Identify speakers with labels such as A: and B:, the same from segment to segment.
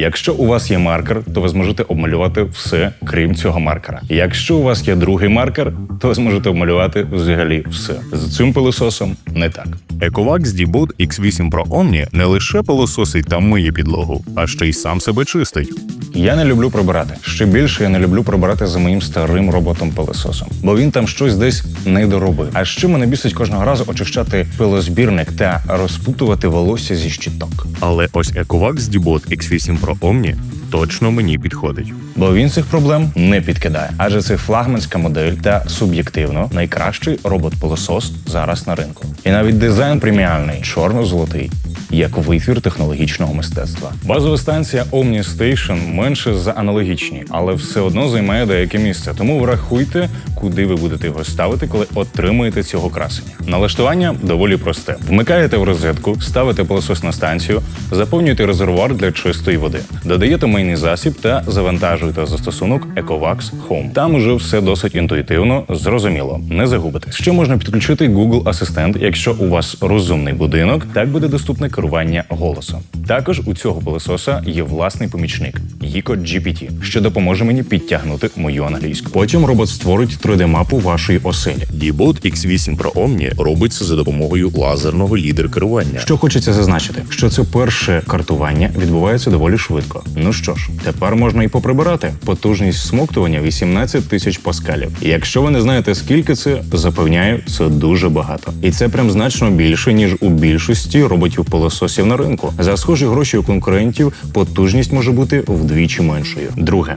A: Якщо у вас є маркер, то ви зможете обмалювати все, крім цього маркера. Якщо у вас є другий маркер, то ви зможете обмалювати взагалі все. З цим пилососом не так.
B: Ековак D-Bot X8 Pro Omni не лише пилососить та миє підлогу, а ще й сам себе чистить.
A: Я не люблю прибирати. Ще більше я не люблю прибирати за моїм старим роботом-пилососом, бо він там щось десь не доробив. А ще мене бісить кожного разу очищати пилозбірник та розпутувати волосся зі щиток.
B: Але ось Ecovacs D-Bot X8 Pro Omni точно мені підходить.
A: Бо він цих проблем не підкидає, адже це флагманська модель та суб'єктивно найкращий робот-пилосос зараз на ринку. І навіть дизайн преміальний, чорно-золотий, як витвір технологічного мистецтва. Базова станція Omni Station менше за аналогічні, але все одно займає деяке місце. Тому врахуйте, куди ви будете його ставити, коли отримаєте цього красення. Налаштування доволі просте: вмикаєте в розетку, ставите пилосос на станцію, заповнюєте резервуар для чистої води, додаєте мийний засіб та завантажуєте застосунок Ecovacs Home. Там уже все досить інтуїтивно, зрозуміло, не загубитесь. Ще можна підключити Google Асистент, якщо у вас розумний будинок, так буде доступне керування голосом. Також у цього пилососа є власний помічник Yico GPT, що допоможе мені підтягнути мою англійську. Потім робот створить 3D-мапу вашої оселі.
B: D-Bot X8 Pro Omni робиться за допомогою лазерного лідер керування.
A: Що хочеться зазначити, що це перше картування відбувається доволі швидко. Ну що ж, тепер можна і поприбирати. Потужність смоктування 18 тисяч паскалів. І якщо ви не знаєте скільки це, запевняю, це дуже багато. І це прям значно більше ніж у більшості роботів пилососів на ринку. За схожі гроші у конкурентів потужність може бути вдвічі меншою. Друге.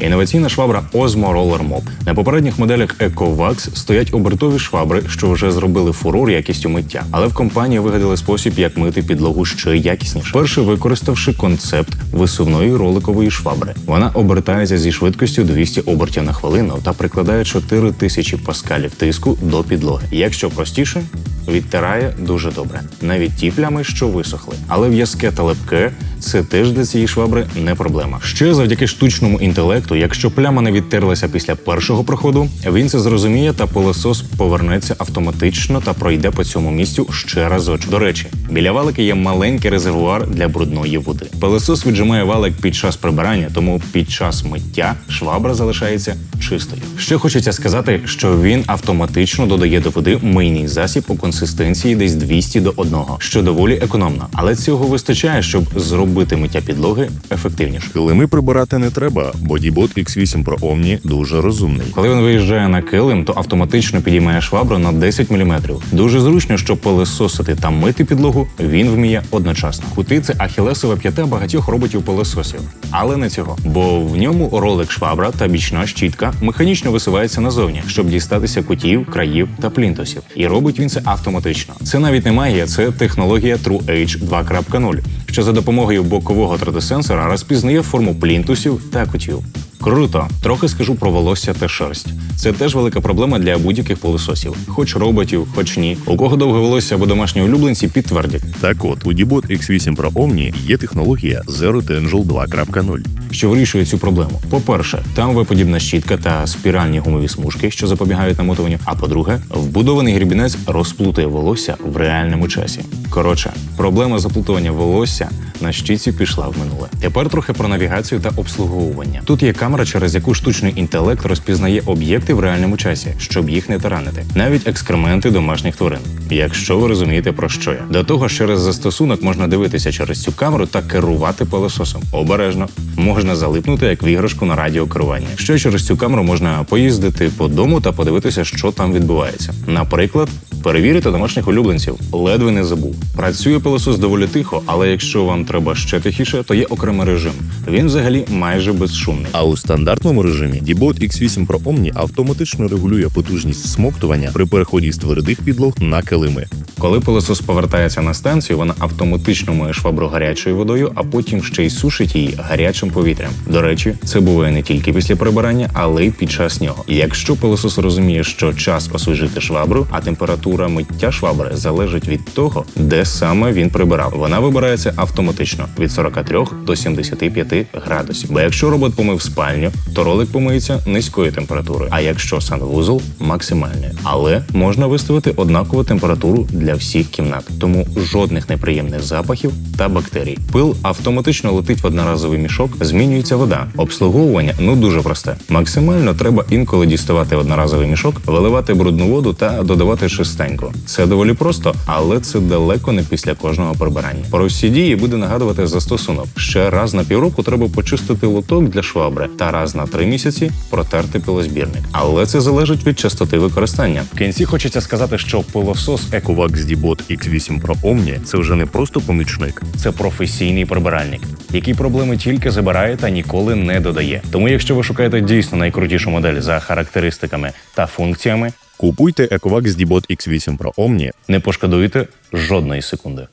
A: Інноваційна швабра Osmo Roller Mop. На попередніх моделях EcoVax стоять обертові швабри, що вже зробили фурор якістю миття. Але в компанії вигадали спосіб, як мити підлогу ще якісніше. Перше використавши концепт висувної роликової швабри. Вона обертається зі швидкістю 200 обертів на хвилину та прикладає 4000 паскалів тиску до підлоги. Якщо простіше, відтирає дуже добре, навіть ті плями, що висохли. Але в'язке та лепке це теж для цієї швабри не проблема. Ще завдяки штучному інтелекту, якщо пляма не відтерлася після першого проходу, він це зрозуміє та пилосос повернеться автоматично та пройде по цьому місцю ще разочок. До речі, біля валики є маленький резервуар для брудної води. Пилосос віджимає валик під час прибирання, тому під час миття швабра залишається чистою. Ще хочеться сказати, що він автоматично додає до води мийний засіб у консистенції десь 200 до 1, що доволі економно, але цього вистачає, щоб зробити миття підлоги ефективніше.
B: Килими прибирати не треба, бо D-Bot X8 Pro Omni дуже розумний.
A: Коли він виїжджає на килим, то автоматично підіймає швабру на 10 мм. Дуже зручно, щоб пилисосити та мити підлогу, він вміє одночасно. Кути це ахілесова п'ята багатьох роботів пилососів, але не цього, бо в ньому ролик швабра та бічна щітка механічно висувається назовні, щоб дістатися кутів, країв та плінтусів. І робить він це автоматично. Це навіть не магія, це технологія TrueH 2.0, що за допомогою бокового 3D-сенсора розпізнає форму плінтусів та кутів. Круто, трохи скажу про волосся та шерсть. Це теж велика проблема для будь-яких пилососів, хоч роботів, хоч ні. У кого довге волосся або домашні улюбленці підтвердять,
B: Так от, у D-Bot X8 Pro Omni є технологія Zero Tangle 2.0.
A: що вирішує цю проблему. По-перше, там виподібна щітка та спіральні гумові смужки, що запобігають намотуванню. А по-друге, вбудований грібінець розплутує волосся в реальному часі. Коротше, проблема заплутування волосся на щітці пішла в минуле. Тепер трохи про навігацію та обслуговування. Тут є камера, через яку штучний інтелект розпізнає об'єкти в реальному часі, щоб їх не таранити, навіть екскременти домашніх тварин. Якщо ви розумієте про що я. До того через застосунок можна дивитися через цю камеру та керувати пилососом. Обережно можна залипнути як в іграшку на радіокеруванні. Ще через цю камеру можна поїздити по дому та подивитися, що там відбувається. Наприклад, перевірити домашніх улюбленців. Ледве не забув. Працює пилосос доволі тихо, але якщо вам треба ще тихіше, то є окремий режим. Він взагалі майже безшумний.
B: А у стандартному режимі D-Bot X8 Pro Omni автоматично регулює потужність смоктування при переході з твердих підлог на килими.
A: Коли пилосос повертається на станцію, вона автоматично миє швабру гарячою водою, а потім ще й сушить її гарячим повітрям. До речі, це буває не тільки після прибирання, але й під час нього. Якщо пилосос розуміє, що час освіжити швабру, а температура температура миття швабри залежить від того, де саме він прибирав. Вона вибирається автоматично від 43 до 75 градусів. Бо якщо робот помив спальню, то ролик помиється низькою температурою. А якщо санвузол максимальною. Але можна виставити однакову температуру для всіх кімнат, тому жодних неприємних запахів та бактерій. Пил автоматично летить в одноразовий мішок, змінюється вода. Обслуговування ну дуже просте. Максимально треба інколи діставати одноразовий мішок, виливати брудну воду та додавати чистеньку. Це доволі просто, але це далеко не після кожного прибирання. Про всі дії буде нагадувати застосунок. Ще раз на півроку треба почистити лоток для швабри та раз на три місяці протерти пилозбірник. Але це залежить від частоти використання. В кінці хочеться сказати, що пилосос
B: Ecovax D-Bot X8 Pro Omni – це вже не просто помічник.
A: це професійний прибиральник, який проблеми тільки забирає та ніколи не додає. Тому, якщо ви шукаєте дійсно найкрутішу модель за характеристиками та функціями,
B: Купуйте ековак з дібот X8 Pro Omni
A: не пошкодуєте жодної секунди.